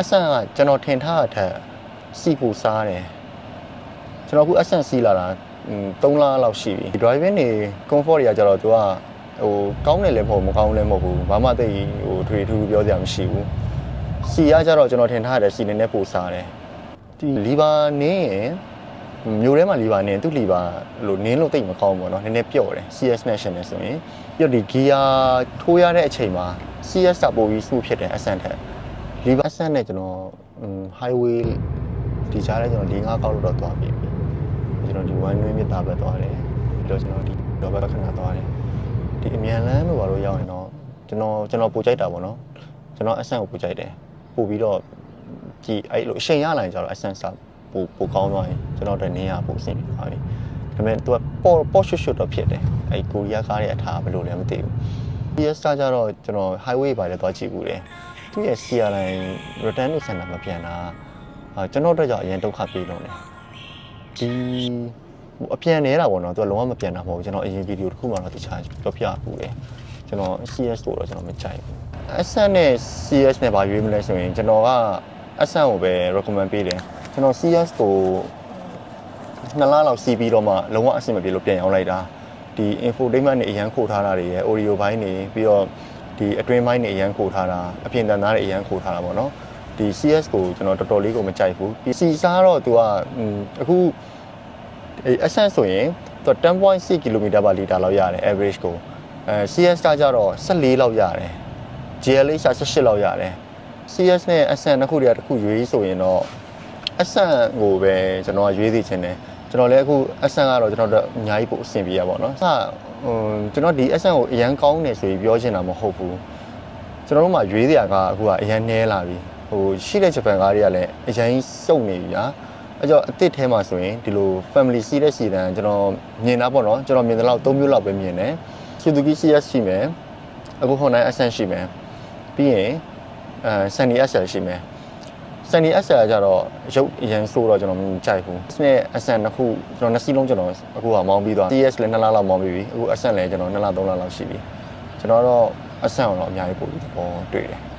အဆန်ကကျွန်တော်ထင်ထားတာထက်စီပူစားတယ်ကျွန်တော်အခုအဆန်စီလာတာ3လလောက်ရှိပြီ driving နေ comfort တွေကကြတော့သူကဟိုကောင်းတယ်လည်းမဟုတ်မကောင်းလည်းမဟုတ်ဘူးဘာမှသိဟိုထွေထူးထူးပြောစရာမရှိဘူးစီကကြတော့ကျွန်တော်ထင်ထားတဲ့စီနေနဲ့ပိုစားတယ်ဒီလီဘာနင်းရင်မျိုးထဲမှာလီဘာနင်းသူ့လီဘာလို့နင်းလို့တိတ်မကောင်းဘူးเนาะနည်းနည်းပြော့တယ် CS National ဆိုရင်ပြီးတော့ဒီ gear ထိုးရတဲ့အချိန်မှာ CS ကပိုပြီးစုဖြစ်တယ်အဆန်ထက် လီဗာဆန်နဲ့ကျွန်တော် highway ဒီကြားထဲကျွန်တော်၄၅ကောက်လို့တော့သွားပြီကျွန်တော်ဒီ one way မြစ်တာပဲသွားတယ်ပြီးတော့ကျွန်တော်ဒီတော့ဘက်ခဏသွားတယ်ဒီအမြန်လမ်းလို့ဘာလို့ရောက်ရင်တော့ကျွန်တော်ကျွန်တော်ပိုကြိုက်တာပေါ့နော်ကျွန်တော်အဆန်ကိုပိုကြိုက်တယ်ပို့ပြီးတော့ကြည်အဲ့လိုအချိန်ရလာရင်ကျတော့အဆန်စပိုပိုကောင်းသွားရင်ကျွန်တော်တို့နေရပိုအဆင်ပြေသွားပြီဒါပေမဲ့သူကပေါ်ပေါ်ရွှွှွှတော့ဖြစ်တယ်အဲ့ကိုရီးယားကားရဲ့အထားဘယ်လိုလဲမသိဘူး PS ကကြတော့ကျွန်တော် highway ပါလေသွားကြည့်ဘူးတယ် သူရဲ့ CR line return to center မပြန်တာအာကျွန်တော်တို့ကြောင့်အရင်ဒုက္ခပေးလုံးတယ်ဒီဟိုအပြန်နေတာပေါ့နော်သူကလုံးဝမပြန်တာမဟုတ်ဘူးကျွန်တော်အရင်ဗီဒီယိုတစ်ခုမှတော့တခြားပြောပြဘူးတယ်ကျွန်တော် CS ကိုတော့ကျွန်တော်မကြိုက်ဘူး SN နဲ့ CS နဲ့ဘာရွေးမလဲဆိုရင်ကျွန်တော်က SN ကိုပဲ recommend ပေးတယ်ကျွန်တော် CS ကိုနှစ်လလောက်စီးပြီးတော့မှလုံးဝအဆင်မပြေလို့ပြန်ရောက်လိုက်တာဒီ infotainment တွေအရန်ခိုထားတာတွေရယ် audio ဘိုင်းတွေပြီးတော့ ဒီအတွင်းဘိုင်းတွေအရန်ခိုထားတာအပြင်တန်သားတွေအရန်ခိုထားတာပေါ့နော်ဒီ CS ကိုကျွန်တော်တော်တော်လေးကိုမကြိုက်ဘူးဒီ C စားတော့သူကအခုအဲ SN ဆိုရင်သူက10.6 km per liter လောက်ရတယ် average ကိုအဲ CS ကကြတော့14လောက်ရတယ် GLH က18လောက်ရတယ် CS နဲ့ SN နှစ်ခုတည်းတစ်ခုရွေးဆိုရင်တော့ SN ကိုပဲကျွန်တော်ကရွေးသိချင်တယ် ကျွန်တော်လည်းအခု SN ကတော့ကျွန်တော်တို့အများကြီးပို့အဆင်ပြေရပါတော့။စဟိုကျွန်တော်ဒီ SN ကိုအရန်ကောင်းနေဆိုပြီးပြောချင်တာမဟုတ်ဘူး။ကျွန်တော်တို့မှရွေးစရာကအခုကအရန်နဲလာပြီ။ဟိုရှိတဲ့ဂျပန်ကားတွေကလည်းအရန်စုံနေပြီညာ။အဲကြောင့်အစ်စ်ထဲမှာဆိုရင်ဒီလို family စီးတဲ့စီတန်ကျွန်တော်မြင်တာပေါ့နော်ကျွန်တော်မြင်တဲ့လောက်၃မျိုးလောက်ပဲမြင်တယ်။ Suzuki CS ရှိမယ်။အခု Honda SN ရှိမယ်။ပြီးရင်အဲ Sunny SL ရှိမယ်။ Sunny SL ကကြတော့ရုပ်အရင်ဆိုးတော့ကျွန်တော်မကြိုက်ဘူး။ SN SN နှစ်ခုကျွန်တော်နှစ်စီးလုံးကျွန်တော်အခုကမောင်းပြီးသွား CS လည်းနှစ်လလောက်မောင်းပြီးပြီ။အခု SN လည်းကျွန်တော်နှစ်လသုံးလလောက်ရှိပြီ။ကျွန်တော်တော့ SN ကိုတော့အများကြီးပို့ပြီးသဘောတွေ့တယ်။